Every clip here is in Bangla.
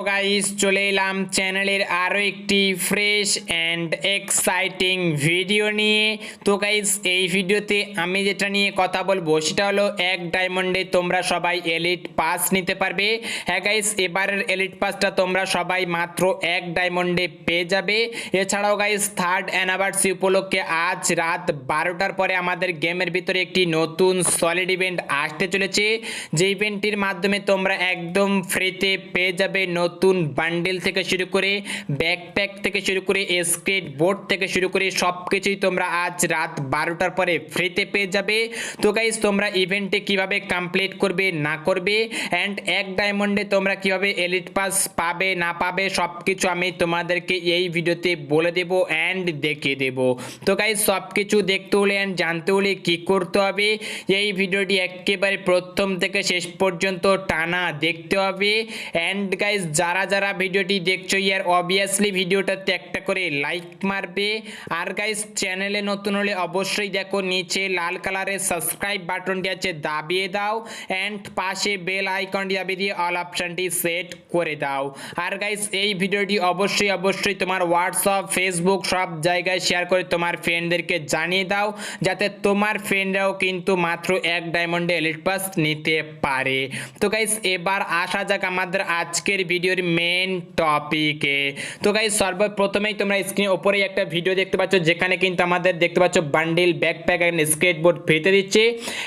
গাইস চলে এলাম চ্যানেলের আরও একটি ফ্রেশ অ্যান্ড এক্সাইটিং ভিডিও নিয়ে। তো গাইস এই ভিডিওতে আমি যেটা নিয়ে কথা বলব, সেটা হলো এক ডায়মন্ডে তোমরা সবাই এলিট পাস নিতে পারবে। হ্যাঁ গাইস এবারের এলিট পাসটা তোমরা সবাই মাত্র এক ডায়মন্ডে পেয়ে যাবে। এছাড়াও গাইস থার্ড অ্যানিভার্সারি উপলক্ষে আজ রাত বারোটার পরে আমাদের গেমের ভিতরে একটি নতুন সলিড ইভেন্ট আসতে চলেছে। যে ইভেন্টটির মাধ্যমে তোমরা একদম ফ্রিতে পেয়ে যাবে। নতুন বান্ডেল থেকে শুরু করে ব্যাকপ্যাক থেকে শুরু করে স্কেট বোর্ড থেকে শুরু করে সব কিছুই তোমরা আজ রাত বারোটার পরে ফ্রিতে পেয়ে যাবে। তো গাইজ তোমরা ইভেন্টে কীভাবে কমপ্লিট করবে, না করবে অ্যান্ড এক ডায়মন্ডে তোমরা কীভাবে এলিট পাস পাবে, না পাবে সব কিছু আমি তোমাদেরকে এই ভিডিওতে বলে দেব অ্যান্ড দেখিয়ে দেব। তো গাইজ সব কিছু দেখতে হলে অ্যান্ড জানতে হলে কী করতে হবে? এই ভিডিওটি একেবারে প্রথম থেকে শেষ পর্যন্ত টানা দেখতে হবে। অ্যান্ড গাইজ যারা যারা ভিডিওটি দেখছ, ইয়ার অবভিয়াসলি ভিডিওটাতে একটা করে লাইক মারবে। আর গাইস চ্যানেলে নতুন হলে অবশ্যই দেখো, নিচে লাল কালারের সাবস্ক্রাইব বাটনটি আছে, দাবিয়ে দাও। অ্যান্ড পাশে বেল আইকনটি দাবিয়ে দিয়ে অল অপশানটি সেট করে দাও। আর গাইস এই ভিডিওটি অবশ্যই অবশ্যই তোমার হোয়াটসঅ্যাপ ফেসবুক সব জায়গায় শেয়ার করে তোমার ফ্রেন্ডদেরকে জানিয়ে দাও, যাতে তোমার ফ্রেন্ডরাও কিন্তু মাত্র এক ডায়মন্ডে এলিট পাস নিতে পারে। তো গাইস এবার আসা যাক আমাদের আজকের ভিডিওর মেন টপিকে তো গাইজ সর্বপ্রথমেই তোমরা স্ক্রিনের ওপরেই একটা ভিডিও দেখতে পাচ্ছ, যেখানে কিন্তু আমাদের দেখতে পাচ্ছ বান্ডিল ব্যাকপ্যাক অ্যান্ড স্কেটবোর্ড ফ্রিতে দিচ্ছে।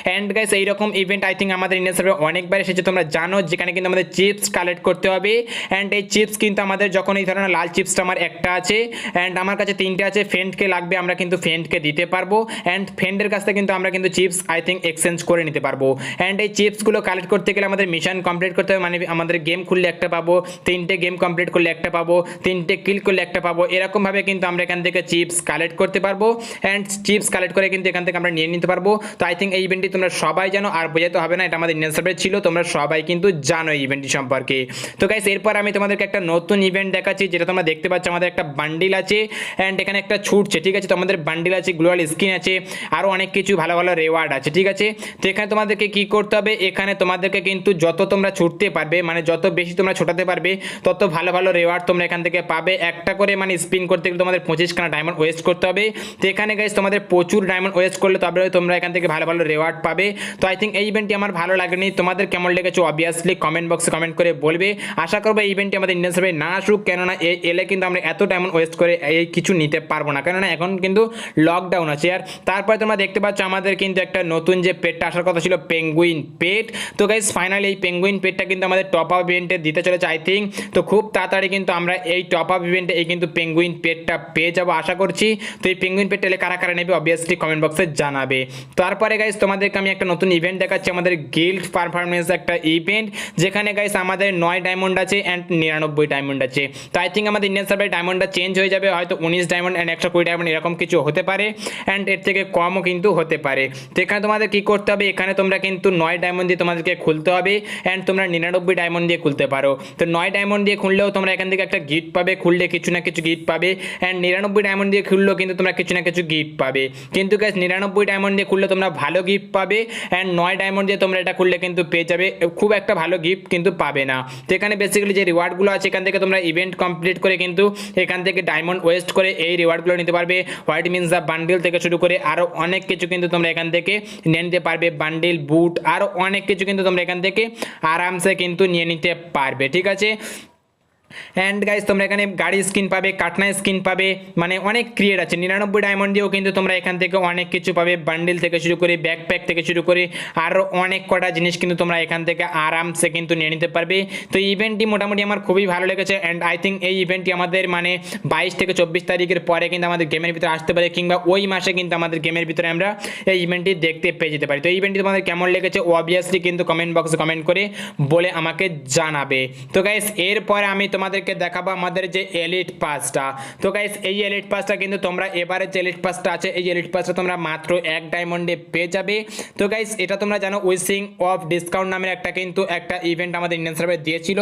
অ্যান্ড গাইজ এইরকম ইভেন্ট আই থিঙ্ক আমাদের ইন্ডিয়ান সার্ভে অনেকবার এসেছে, তোমরা জানো, যেখানে কিন্তু আমাদের চিপস কালেক্ট করতে হবে। অ্যান্ড এই চিপস কিন্তু আমাদের যখন এই ধরনের লাল চিপসটা আমার একটা আছে অ্যান্ড আমার কাছে তিনটে আছে ফ্রেন্ডকে লাগবে আমরা কিন্তু ফ্রেন্ডকে দিতে পারব। অ্যান্ড ফ্রেন্ডের কাছ থেকে কিন্তু আমরা কিন্তু চিপস আই থিঙ্ক এক্সচেঞ্জ করে নিতে পারব। অ্যান্ড এই চিপসগুলো কালেক্ট করতে গেলে আমাদের মিশন কমপ্লিট করতে হবে মানে আমাদের গেম খুললে একটা পাবো। তিনটে গেম কমপ্লিট করলে একটা পাবো, তিনটে কিল করলে একটা পাবো, এরকমভাবে কিন্তু আমরা এখান থেকে চিপস কালেক্ট করতে পারব অ্যান্ড চিপস কালেক্ট করে কিন্তু এখান থেকে আমরা নিয়ে নিতে পারব। তো আই থিঙ্ক এই ইভেন্টটি তোমরা সবাই জানো, আর বোঝাতে হবে না, এটা আমাদের ইন্ডিয়ান ছিল, তোমরা সবাই কিন্তু জানো এই ইভেন্টটি সম্পর্কে। তো গাইস এরপর আমি তোমাদেরকে একটা নতুন ইভেন্ট দেখাচ্ছি, যেটা তোমরা দেখতে পাচ্ছ, আমাদের একটা বান্ডিল আছে অ্যান্ড এখানে একটা ছুটছে ঠিক আছে? তোমাদের বান্ডিল আছে গ্লোয়াল স্কিন আছে আরও অনেক কিছু ভালো ভালো রেওয়ার্ড আছে, ঠিক আছে? তো এখানে তোমাদেরকে কি করতে হবে? এখানে তোমাদেরকে কিন্তু যত তোমরা ছুটতে পারবে মানে যত বেশি তোমরা ছোটাতে পারবে তত ভালো ভালো রেওয়ার্ড তোমরা এখান থেকে পাবে। একটা করে মানে স্পিন করতে গেলে তোমাদের পঁচিশখানা ডায়মন্ড ওয়েস্ট করতে হবে। তো এখানে গাইজ তোমাদের প্রচুর ডায়মন্ড ওয়েস্ট করলে তবে তোমরা এখান থেকে ভালো ভালো রেওয়ার্ড পাবে। তো আই থিঙ্ক এই ইভেন্টটি আমার ভালো লাগেনি। তোমাদের কেমন লেগেছে অবভিয়াসলি কমেন্ট বক্সে কমেন্ট করে বলবে। আশা করব এই ইভেন্টটি আমাদের ইন্ডিয়ান সার্ভে না আসুক, কেননা এ, এলে কিন্তু আমরা এত ডায়মন্ড ওয়েস্ট করে এই কিছু নিতে পারব না। কেননা এখন কিন্তু লকডাউন আছে। আর তারপরে তোমরা দেখতে পাচ্ছ আমাদের কিন্তু একটা নতুন যে পেটটা আসার কথা ছিল পেঙ্গুইন পেট তো গাইজ ফাইনালি এই পেঙ্গুইন পেটটা কিন্তু আমাদের টপ আপ ইভেন্টে দিতে চলেছে। আই থিঙ্ক তো খুব তাড়াতাড়ি কিন্তু আমরা এই টপ আপ ইভেন্টে এই কিন্তু পেঙ্গুইন পেটটা পেয়ে যাব, আশা করছি। তো এই পেঙ্গুইন পেটটা এলে কারা কারা নেবে অবভিয়াসলি কমেন্ট বক্সে জানাবে। তারপরে গাইজ তোমাদেরকে আমি একটা নতুন ইভেন্ট দেখাচ্ছি, আমাদের গিল্ড পারফরমেন্স একটা ইভেন্ট যেখানে গাইজ আমাদের নয় ডায়মন্ড আছে অ্যান্ড নিরানব্বই ডায়মন্ড আছে। তো আই থিঙ্ক আমাদের ইন্ডিয়ান সার্ভে ডায়মন্ডটা চেঞ্জ হয়ে যাবে, হয়তো উনিশ ডায়মন্ড অ্যান্ড একশো কুড়ি ডায়মন্ড এরকম কিছু হতে পারে অ্যান্ড এর থেকে কমও কিন্তু হতে পারে। তো এখানে তোমাদের কী করতে হবে, এখানে তোমরা কিন্তু নয় ডায়মন্ড দিয়ে তোমাদেরকে খুলতে হবে অ্যান্ড তোমরা নিরানব্বই ডায়মন্ড দিয়ে খুলতে পারো। তো নয় ডায়মন্ড দিয়ে খুললেও তোমরা এখান থেকে একটা গিফট পাবে। খুললে কিছু না কিছু গিফট পাবে। অ্যান্ড নিরানব্বই ডায়মন্ড দিয়ে খুললেও কিন্তু তোমরা কিছু না কিছু গিফট পাবে। কিন্তু গ্যাস নিরানব্বই ডায়মন্ড দিয়ে খুললে তোমরা ভালো গিফট পাবে। অ্যান্ড নয় ডায়মন্ড দিয়ে তোমরা এটা খুললে কিন্তু পেয়ে যাবে। খুব একটা ভালো গিফট কিন্তু পাবে না। তো এখানে বেসিক্যালি যে রিওয়ার্ডগুলো আছে, এখান থেকে তোমরা ইভেন্ট কমপ্লিট করে কিন্তু এখান থেকে ডায়মন্ড ওয়েস্ট করে এই রিওয়ার্ডগুলো নিতে পারবে। হোয়াইট মিনস দ্য বান্ডিল থেকে শুরু করে আরও অনেক কিছু কিন্তু তোমরা এখান থেকে নিয়ে নিতে পারবে। বান্ডিল বুট আরও অনেক কিছু কিন্তু তোমরা এখান থেকে আরামসে কিন্তু নিয়ে নিতে পারবে। ঠিক আছে? છે. অ্যান্ড গাইজ তোমরা এখানে গাড়ি স্কিন পাবে কাটনা স্কিন পাবে মানে অনেক ক্রিয়েট আছে। নিরানব্বই ডায়মন্ড দিয়েও কিন্তু তোমরা এখান থেকে অনেক কিছু পাবে। বান্ডিল থেকে শুরু করে ব্যাকপ্যাক থেকে শুরু করে আরও অনেক কটা জিনিস কিন্তু তোমরা এখান থেকে আরামসে কিন্তু নিয়ে নিতে পারবে। তো ইভেন্টটি মোটামুটি আমার খুবই ভালো লেগেছে অ্যান্ড আই থিঙ্ক এই ইভেন্টটি আমাদের মানে বাইশ থেকে চব্বিশ তারিখের পরে কিন্তু আমাদের গেমের ভিতরে আসতে পারে, কিংবা ওই মাসে কিন্তু আমাদের গেমের ভিতরে আমরা এই ইভেন্টটি দেখতে পেয়ে যেতে পারি। তো এই ইভেন্টটি তোমাদের কেমন লেগেছে অবভিয়াসলি কিন্তু কমেন্ট বক্সে কমেন্ট করে বলে আমাকে জানাবে। তো গাইস এরপরে আমি তোমাদেরকে দেখাবো আমাদের যে এলিট পাসটা তো গাইস এই এলিট পাসটা কিন্তু তোমরা এবারে যে এলিট পাসটা আছে, এই এলিট পাসটা তোমরা মাত্র এক ডায়মন্ডে পেয়ে যাবে। তো গাইস এটা তোমরা জানো উইসিং অফ ডিসকাউন্ট নামের একটা কিন্তু একটা ইভেন্ট আমাদের ইন্ডিয়ান সার্ভারে দিয়েছিল।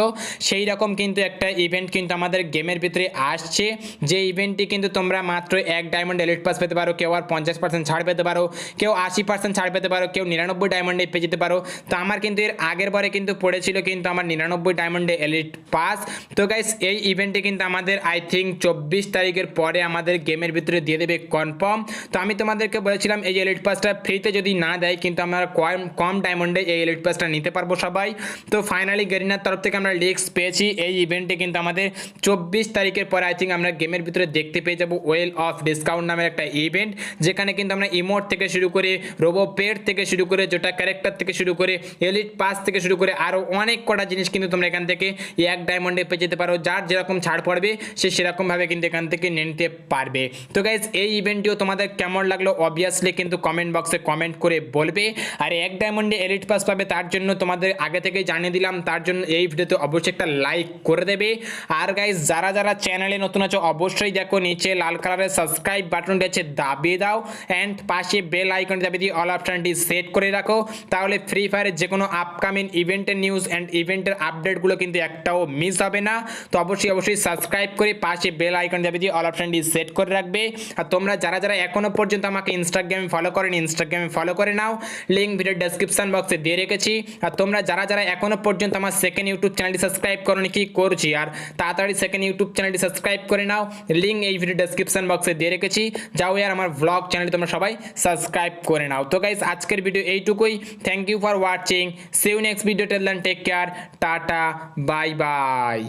সেই রকম কিন্তু একটা ইভেন্ট কিন্তু আমাদের গেমের ভিতরে আসছে। যে ইভেন্টটি কিন্তু তোমরা মাত্র এক ডায়মন্ড এলিট পাস পেতে পারো, কেউ আর পঞ্চাশ পার্সেন্ট ছাড় পেতে পারো, কেউ আশি পার্সেন্ট ছাড় পেতে পারো, কেউ নিরানব্বই ডায়মন্ডে পেয়ে যেতে পারো। তো আমার কিন্তু এর আগের বারে কিন্তু পড়েছিল কিন্তু আমার নিরানব্বই ডায়মন্ডে এলিট পাস তো গাইস এই ইভেন্টটি কিন্তু আমাদের আই থিঙ্ক চব্বিশ তারিখের পরে আমাদের গেমের ভিতরে দিয়ে দেবে কনফার্ম তো আমি তোমাদেরকে বলেছিলাম, এই এলিট পাসটা ফ্রিতে যদি না দেয়, কিন্তু আমরা কম কম ডায়মন্ডে এই এলিট পাসটা নিতে পারব সবাই। তো ফাইনালি গেরিনার তরফ থেকে আমরা লিক্স পেয়েছি। এই ইভেন্টে কিন্তু আমাদের চব্বিশ তারিখের পরে আই থিঙ্ক আমরা গেমের ভিতরে দেখতে পেয়ে যাব ওয়েল অফ ডিসকাউন্ট নামের একটা ইভেন্ট যেখানে কিন্তু আমরা ইমোট থেকে শুরু করে রোবো পেড থেকে শুরু করে যেটা ক্যারেক্টার থেকে শুরু করে এলিট পাস থেকে শুরু করে আরও অনেক কটা জিনিস কিন্তু তোমরা এখান থেকে এক ডায়মন্ডে পেয়ে যেতে পারো, যার যেরকম ছাড় পড়বে, সে সেরকমভাবে কিন্তু এখান থেকে নিয়ে নিতে পারবে। তো গাইজ এই ইভেন্টটিও তোমাদের কেমন লাগল? অবভিয়াসলি কিন্তু কমেন্ট বক্সে কমেন্ট করে বলবে। আর এক ডায়মন্ডে এলিট পাস পাবে, তার জন্য তোমাদের আগে থেকে জানিয়ে দিলাম। তার জন্য এই ভিডিওতে অবশ্যই একটা লাইক করে দেবে। আর গাইজ যারা যারা চ্যানেলে নতুন আছো, অবশ্যই দেখো, নিচে লাল কালারের সাবস্ক্রাইব বাটনটি আছে দাবিয়ে দাও। অ্যান্ড পাশে বেল আইকন দাবিয়ে দিয়ে অল অপশানটি সেট করে রাখো। তাহলে ফ্রি ফায়ারের যে কোনো আপকামিং ইভেন্টের নিউজ অ্যান্ড ইভেন্টের আপডেটগুলো কিন্তু একটাও মিস হবে না। তো অবশ্যই অবশ্যই সাবস্ক্রাইব করে পাশে বেল আইকন দাবিয়ে দিয়ে অল অপশানটি সেট করে রাখবে। আর তোমরা যারা যারা এখনও পর্যন্ত আমাকে ইনস্টাগ্রামে ফলো করেন ইনস্টাগ্রামে ফলো করে নাও। লিঙ্ক ভিডিও ডেসক্রিপশন বক্সে দিয়ে রেখেছি। আর তোমরা যারা যারা এখনও পর্যন্ত আমার সেকেন্ড ইউটিউব চ্যানেলটি সাবস্ক্রাইব করনি, কি করছি? আর তাড়াতাড়ি সেকেন্ড ইউটিউব চ্যানেলটি সাবস্ক্রাইব করে নাও। লিঙ্ক এই ভিডিও ডেসক্রিপশন বক্সে দিয়ে রেখেছি। যাও আর আমার ব্লগ চ্যানেল তোমরা সবাই সাবস্ক্রাইব করে নাও। তো গাইস আজকের ভিডিও এইটুকুই। Thank you for watching see you next video tell take care tata bye bye